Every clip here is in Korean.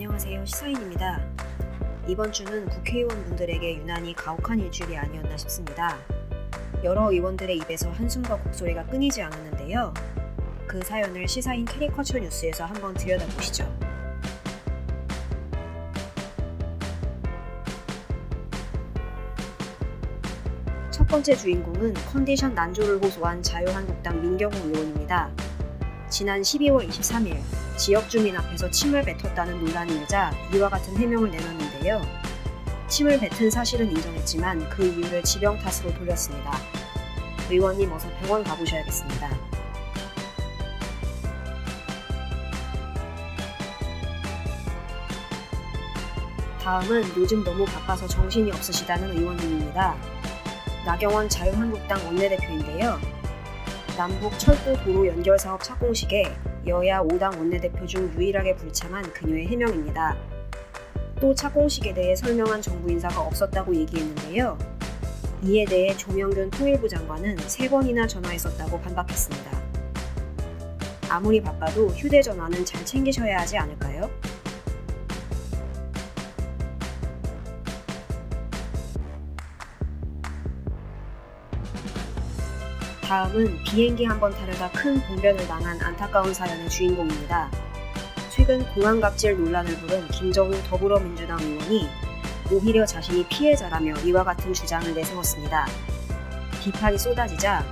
안녕하세요. 시사인입니다. 이번 주는 국회의원분들에게 유난히 가혹한 일주일이 아니었나 싶습니다. 여러 의원들의 입에서 한숨과 곡소리가 끊이지 않았는데요. 그 사연을 시사인 캐리커처 뉴스에서 한번 들여다보시죠. 첫 번째 주인공은 컨디션 난조를 호소한 자유한국당 민경호 의원입니다. 지난 12월 23일 지역 주민 앞에서 침을 뱉었다는 논란이 일자 이와 같은 해명을 내놨는데요. 침을 뱉은 사실은 인정했지만 그 이유를 지병 탓으로 돌렸습니다. 의원님 어서 병원 가보셔야겠습니다. 다음은 요즘 너무 바빠서 정신이 없으시다는 의원님입니다. 나경원 자유한국당 원내대표인데요. 남북 철도 도로 연결 사업 착공식에 여야 5당 원내대표 중 유일하게 불참한 그녀의 해명입니다. 또 착공식에 대해 설명한 정부 인사가 없었다고 얘기했는데요. 이에 대해 조명균 통일부 장관은 세 번이나 전화했었다고 반박했습니다. 아무리 바빠도 휴대전화는 잘 챙기셔야 하지 않을까요? 다음은 비행기 한 번 타려다 큰 봉변을 당한 안타까운 사연의 주인공입니다. 최근 공항 갑질 논란을 부른 김정우 더불어민주당 의원이 오히려 자신이 피해자라며 이와 같은 주장을 내세웠습니다. 비판이 쏟아지자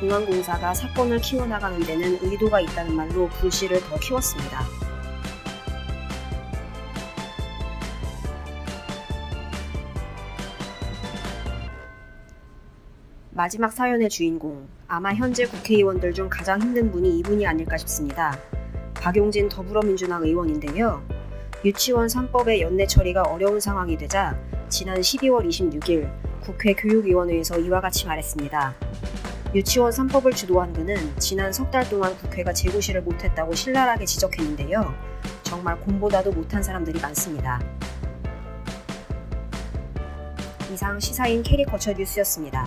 공항공사가 사건을 키워나가는 데는 의도가 있다는 말로 불씨를 더 키웠습니다. 마지막 사연의 주인공, 아마 현재 국회의원들 중 가장 힘든 분이 이분이 아닐까 싶습니다. 박용진 더불어민주당 의원인데요. 유치원 3법의 연내 처리가 어려운 상황이 되자 지난 12월 26일 국회 교육위원회에서 이와 같이 말했습니다. 유치원 3법을 주도한 그는 지난 석 달 동안 국회가 재구시를 못했다고 신랄하게 지적했는데요. 정말 곰보다도 못한 사람들이 많습니다. 이상 시사인 캐리커처 뉴스였습니다.